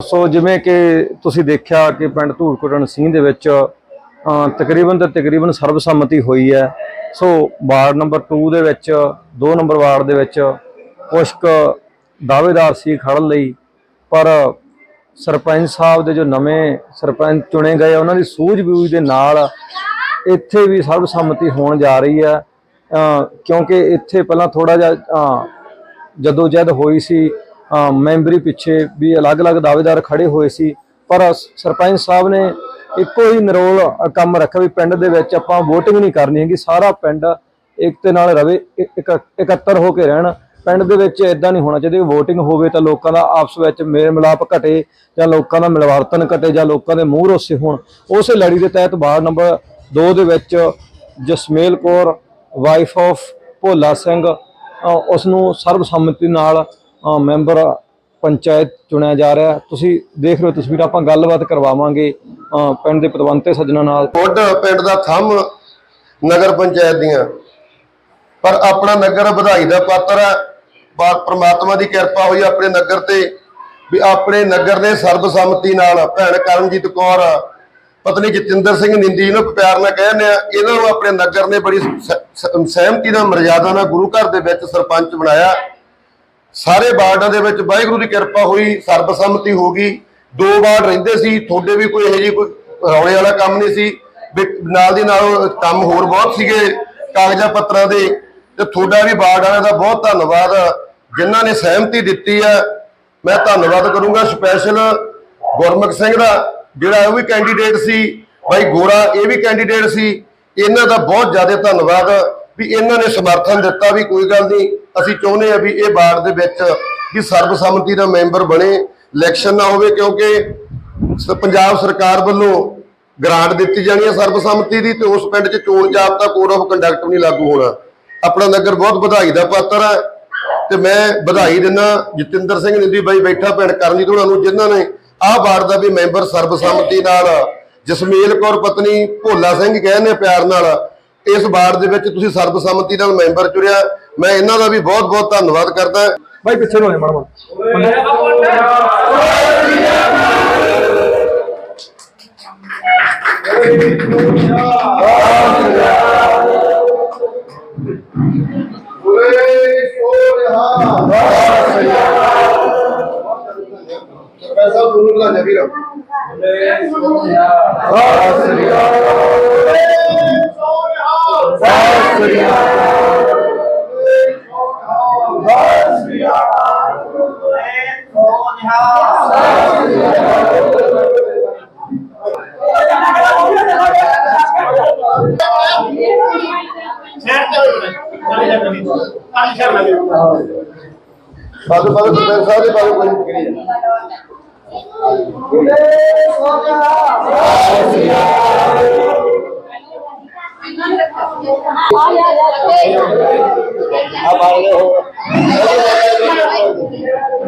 ਸੋ ਜਿਵੇਂ ਕਿ ਤੁਸੀਂ ਦੇਖਿਆ ਕਿ ਪਿੰਡ ਧੂੜਕੋਟਣ ਸਿੰਘ ਦੇ ਵਿੱਚ ਤਕਰੀਬਨ ਤੇ ਤਕਰੀਬਨ ਸਰਬਸੰਮਤੀ ਹੋਈ ਹੈ। ਸੋ ਵਾਰਡ ਨੰਬਰ 2 ਦੇ ਵਿੱਚ 2 ਨੰਬਰ ਵਾਰਡ ਦੇ ਵਿੱਚ ਕੁਛ ਕੁ ਦਾਅਵੇਦਾਰ ਸੀ ਖੜਨ ਲਈ ਪਰ ਸਰਪੰਚ ਸਾਹਿਬ ਦੇ ਜੋ ਨਵੇਂ ਸਰਪੰਚ ਚੁਣੇ ਗਏ ਉਹਨਾਂ ਦੀ ਸੂਝ-ਬੂਝ ਦੇ ਨਾਲ ਇੱਥੇ ਵੀ ਸਰਬਸੰਮਤੀ ਹੋਣ ਜਾ ਰਹੀ ਹੈ। ਕਿਉਂਕਿ ਇੱਥੇ ਪਹਿਲਾਂ ਥੋੜਾ ਜਿਹਾ ਅ, ਜਦੋਂ ਜਦ ਹੋਈ ਸੀ। ਮੈਂਬਰੀ ਪਿੱਛੇ ਵੀ ਅਲੱਗ-ਅਲੱਗ ਦਾਅਵੇਦਾਰ ਖੜੇ ਹੋਏ ਸੀ। ਪਰ ਸਰਪੰਚ ਸਾਹਿਬ ਨੇ ਇੱਕੋ ਹੀ ਨਿਰੋਲ ਕੰਮ ਰੱਖਿਆ ਵੀ ਪਿੰਡ ਦੇ ਵਿੱਚ ਆਪਾਂ VOTING ਨਹੀਂ ਕਰਨੀ ਹੈਗੀ, ਸਾਰਾ ਪਿੰਡ ਇੱਕ ਤੇ ਨਾਲ ਰਵੇ ਇਕੱਤਰ ਹੋ ਕੇ ਰਹਿਣ। ਪਿੰਡ ਦੇ ਵਿੱਚ ਇਦਾਂ ਨਹੀਂ ਹੋਣਾ ਚਾਹੀਦਾ VOTING ਹੋਵੇ ਤਾਂ ਲੋਕਾਂ ਦਾ ਆਪਸ ਵਿੱਚ ਮੇਲ ਮਿਲਾਪ ਘਟੇ ਜਾਂ ਲੋਕਾਂ ਦਾ ਮਿਲਵਰਤਨ ਘਟੇ ਜਾਂ ਲੋਕਾਂ ਦੇ ਮੂੰਹ ਰੋਸੇ ਹੋਣ। ਉਸੇ ਲੜੀ ਦੇ ਤਹਿਤ ਵਾਰਡ ਨੰਬਰ 2 ਦੇ ਵਿੱਚ ਜਸਮੇਲ ਕੌਰ ਵਾਈਫ ਆਫ ਭੋਲਾ ਸਿੰਘ ਉਸ ਨੂੰ ਸਰਬਸੰਮਤੀ ਨਾਲ ਮੈਂਬਰ ਪੰਚਾਇਤ ਚੁਣਿਆ ਜਾ ਰਿਹਾ। ਤੁਸੀਂ ਦੇਖ ਰਹੇ ਹੋ ਤਸਵੀਰ, ਆਪਾਂ ਗੱਲਬਾਤ ਕਰਵਾਵਾਂਗੇ ਪਿੰਡ ਦੇ ਪਤਵੰਤੇ ਸੱਜਣਾ ਨਾਲ। ਮੁੱਢ ਪਿੰਡ ਦਾ ਥੰਮ ਨਗਰ ਪੰਚਾਇਤ ਦੀਆਂ। ਪਰ ਆਪਣਾ ਨਗਰ ਵਧਾਈ ਦਾ ਪਾਤਰ ਹੈ। ਪਰ ਦੀ ਕਿਰਪਾ ਹੋਈ ਆਪਣੇ ਨਗਰ ਤੇ ਵੀ ਆਪਣੇ ਨਗਰ ਦੇ ਸਰਬਸੰਮਤੀ ਨਾਲ ਭੈਣ ਕਰਮਜੀਤ ਕੌਰ, ਪਤਨੀ ਜਤਿੰਦਰ ਸਿੰਘ ਨਿੰਦੀ ਨੂੰ ਪਿਆਰ ਨਾਲ ਕਹਿੰਦੇ ਆ, ਇਹਨਾਂ ਨੂੰ ਆਪਣੇ ਨਗਰ ਨੇ ਬੜੀ ਸਹਿਮਤੀ ਨਾਲ ਮਰਜ਼ਾਦਾ ਨਾਲ ਗੁਰੂ ਘਰ ਦੇ ਵਿੱਚ ਸਰਪੰਚ ਬਣਾਇਆ। ਸਾਰੇ ਵਾਰਡਾਂ ਦੇ ਵਿੱਚ ਵਾਹਿਗੁਰੂ ਦੀ ਕਿਰਪਾ ਹੋਈ, ਸਰਬਸੰਮਤੀ ਹੋ ਗਈ। ਦੋ ਵਾਰਡ ਰਹਿੰਦੇ ਸੀ, ਤੁਹਾਡੇ ਵੀ ਕੋਈ ਇਹੋ ਜਿਹੀ ਕੋਈ ਰੌਲੇ ਵਾਲਾ ਕੰਮ ਨਹੀਂ ਸੀ। ਵੀ ਨਾਲ ਦੀ ਨਾਲ ਕੰਮ ਹੋਰ ਬਹੁਤ ਸੀਗੇ ਕਾਗਜ਼ਾਂ ਪੱਤਰਾਂ ਦੇ। ਤੇ ਤੁਹਾਡਾ ਵੀ ਵਾਰਡ ਵਾਲਿਆਂ ਦਾ ਬਹੁਤ ਧੰਨਵਾਦ। ਜਿਨ੍ਹਾਂ ਨੇ ਸਹਿਮਤੀ ਦਿੱਤੀ ਹੈ ਮੈਂ ਧੰਨਵਾਦ ਕਰੂੰਗਾ ਸਪੈਸ਼ਲ ਗੁਰਮੁਖ ਸਿੰਘ ਦਾ, ਜਿਹੜਾ ਉਹ ਵੀ ਕੈਂਡੀਡੇਟ ਸੀ। ਬਾਈ ਗੋਰਾ, ਇਹ ਵੀ ਕੈਂਡੀਡੇਟ ਸੀ। ਇਹਨਾਂ ਦਾ ਬਹੁਤ ਜ਼ਿਆਦਾ ਧੰਨਵਾਦ ਵੀ ਇਹਨਾਂ ਨੇ ਸਮਰਥਨ ਦਿੱਤਾ ਵੀ ਕੋਈ ਗੱਲ ਨਹੀਂ। ਅਸੀਂ ਚਾਹੁੰਦੇ ਆ ਵੀ ਇਹ ਵਾਰਡ ਦੇ ਵਿੱਚ ਵੀ ਸਰਬਸੰਮਤੀ ਦਾ ਮੈਂਬਰ ਬਣੇ, ਇਲੈਕਸ਼ਨ ਨਾ ਹੋਵੇ ਕਿਉਂਕਿ ਪੰਜਾਬ ਸਰਕਾਰ ਵੱਲੋਂ ਗ੍ਰਾਂਟ ਦਿੱਤੀ ਜਾਣੀ ਹੈ ਸਰਬਸੰਮਤੀ ਦੀ ਤੇ ਉਸ ਪਿੰਡ 'ਚ ਚੋਣ ਜਾਬਤਾ ਕੋਡ ਆਫ ਕੰਡਕਟ ਨਹੀਂ ਲਾਗੂ ਹੋਣਾ। ਆਪਣਾ ਨਗਰ ਬਹੁਤ ਵਧਾਈ ਦਾ ਪਾਤਰ ਹੈ ਤੇ ਮੈਂ ਵਧਾਈ ਦਿੰਦਾ ਜਤਿੰਦਰ ਸਿੰਘ ਨਿੰਦੀ ਬਾਈ ਬੈਠਾ ਭੈਣ ਕਰਨਜੀਤ ਉਹਨਾਂ ਨੂੰ, ਜਿਨ੍ਹਾਂ ਨੇ ਆਹ ਵਾਰਡ ਦਾ ਵੀ ਮੈਂਬਰ ਸਰਬਸੰਮਤੀ ਨਾਲ ਜਸਮੀਲ ਕੌਰ ਪਤਨੀ ਭੋਲਾ ਸਿੰਘ ਕਹਿੰਦੇ ਪਿਆਰ ਨਾਲ ਇਸ ਵਾਰਡ ਦੇ ਵਿੱਚ ਤੁਸੀਂ ਸਰਬਸੰਮਤੀ ਨਾਲ ਮੈਂਬਰ ਚੁਣਿਆ। ਮੈਂ ਇਹਨਾਂ ਦਾ ਵੀ ਬਹੁਤ ਬਹੁਤ ਧੰਨਵਾਦ ਕਰਦਾ। ਬਾਈ ਪਿੱਛੇ ਨੂੰ ਹੋ ਜਾ ਮਾੜਾ ਪੈਸਾ ਤੁਹਾਨੂੰ ਲਾ ਜਾ ਵੀਰ। ਬਾਦੂ ਬਾਦੂ ਸਰਪੰਚ ਸਾਹਿਬ ਦੇ ਬਾਰੇ ਕੋਈ ਕਰੀ ਇਹਨਾਂ ਦੇ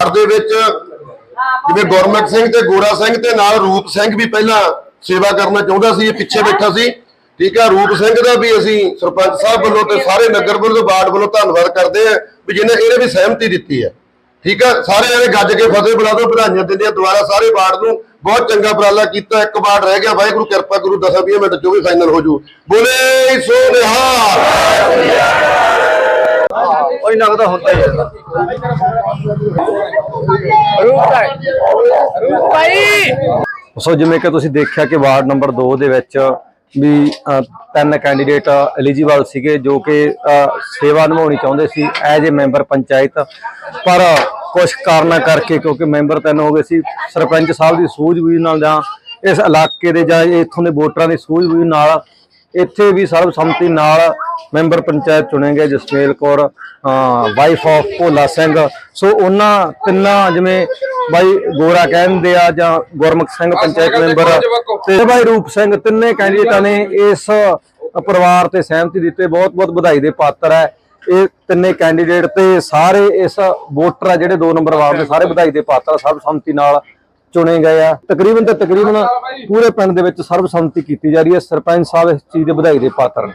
ਘਰ ਦੇ ਵਿੱਚ ਜਿਵੇਂ ਗੁਰਮੁਖ ਸਿੰਘ ਤੇ ਗੋਰਾ ਸਿੰਘ ਤੇ ਨਾਲ ਰੂਪ ਸਿੰਘ ਵੀ ਪਹਿਲਾਂ ਸੇਵਾ ਕਰਨਾ ਚਾਹੁੰਦਾ ਸੀ ਪਿੱਛੇ ਬੈਠਾ ਸੀ। ਠੀਕ ਆ, ਰੂਪ ਸਿੰਘ ਦਾ ਵੀ ਅਸੀਂ ਸਰਪੰਚ ਸਾਹਿਬ ਵੱਲੋਂ ਤੇ ਸਾਰੇ ਨਗਰ ਵੱਲੋਂ ਵਾਰਡ ਵੱਲੋਂ ਧੰਨਵਾਦ ਕਰਦੇ ਆ ਵੀ ਜਿਹਨੇ ਇਹਨੇ ਵੀ ਸਹਿਮਤੀ ਦਿੱਤੀ ਹੈ। ਠੀਕ ਹੈ ਸਾਰੇ ਇਹਨੇ ਗੱਜ ਕੇ ਫਤਿਹ ਬੁਲਾ ਦੋ ਵਧਾਈਆਂ ਦਿੰਦੇ ਆ, ਦੁਬਾਰਾ ਸਾਰੇ ਵਾਰਡ ਨੂੰ ਬਹੁਤ ਚੰਗਾ ਉਪਰਾਲਾ ਕੀਤਾ, ਇੱਕ ਵਾਰਡ ਰਹਿ ਗਿਆ, ਵਾਹਿਗੁਰੂ, ਕਿਰਪਾ ਗੁਰੂ, ਦਸਾਂ 20 ਮਿੰਟ ਚ ਵੀ ਫਾਈਨਲ ਹੋ ਜੂ ਬੋਲੇ ਸੋ ਨਿਹਾਲ ਕੋਈ ਲੱਗਦਾ ਹੁੰਦਾ ਹੀ ਹੈ। ਸੋ ਜਿਵੇਂ ਕਿ ਤੁਸੀਂ ਦੇਖਿਆ ਕਿ ਵਾਰਡ ਨੰਬਰ 2 ਦੇ ਵਿੱਚ ਵੀ ਤਿੰਨ ਕੈਂਡੀਡੇਟ ਐਲੀਜੀਬਲ ਸੀਗੇ ਜੋ ਕਿ ਸੇਵਾ ਨਿਭਾਉਣੀ ਚਾਹੁੰਦੇ ਸੀ ਐਜ ਏ ਮੈਂਬਰ ਪੰਚਾਇਤ। ਪਰ ਕੁਝ ਕਾਰਨਾਂ ਕਰਕੇ ਕਿਉਂਕਿ ਮੈਂਬਰ ਤਿੰਨ ਹੋ ਗਏ ਸੀ, ਸਰਪੰਚ ਸਾਹਿਬ ਦੀ ਸੂਝ-ਬੂਝ ਨਾਲ ਜਾਂ ਇਸ ਇਲਾਕੇ ਦੇ ਜਾਂ ਇੱਥੋਂ ਦੇ ਵੋਟਰਾਂ ਦੀ ਸੂਝ-ਬੂਝ ਨਾਲ ਇੱਥੇ ਵੀ ਸਰਬਸੰਮਤੀ ਨਾਲ ਮੈਂਬਰ ਪੰਚਾਇਤ ਚੁਣੇ ਗਏ Jasmel Kaur wife of Bhola Singh. So ਉਹਨਾਂ ਤਿੰਨਾਂ ਜਿਵੇਂ ਬਾਈ ਗੋਰਾ ਕਹਿੰਦੇ ਆ ਜਾਂ ਗੁਰਮੁਖ ਸਿੰਘ ਪੰਚਾਇਤ ਮੈਂਬਰ ਤੇ ਬਾਈ ਰੂਪ ਸਿੰਘ ਤਿੰਨੇ ਕੈਂਡੀਡੇਟਾਂ ਨੇ ਇਸ ਪਰਿਵਾਰ ਤੇ ਸਹਿਮਤੀ ਦਿੱਤੇ ਬਹੁਤ ਬਹੁਤ ਵਧਾਈ ਦੇ ਪਾਤਰ ਹੈ। ਇਹ ਤਿੰਨੇ ਕੈਂਡੀਡੇਟ ਤੇ ਸਾਰੇ ਇਸ ਵੋਟਰ ਆ ਜਿਹੜੇ 2 ਨੰਬਰ ਵਾਰਡ ਦੇ ਸਾਰੇ ਵਧਾਈ ਦੇ ਪਾਤਰ ਸਰਬਸੰਮਤੀ ਨਾਲ। ਚੁਣੇ ਗਏ ਆ। ਤਕਰੀਬਨ ਤੇ ਤਕਰੀਬਨ ਪੂਰੇ ਪਿੰਡ ਦੇ ਵਿੱਚ ਸਰਬਸੰਮਤੀ ਕੀਤੀ ਜਾ ਰਹੀ ਹੈ। ਸਰਪੰਚ ਸਾਹਿਬ ਇਸ ਚੀਜ਼ ਦੇ ਵਧਾਈ ਦੇ ਪਾਤਰ ਨੇ।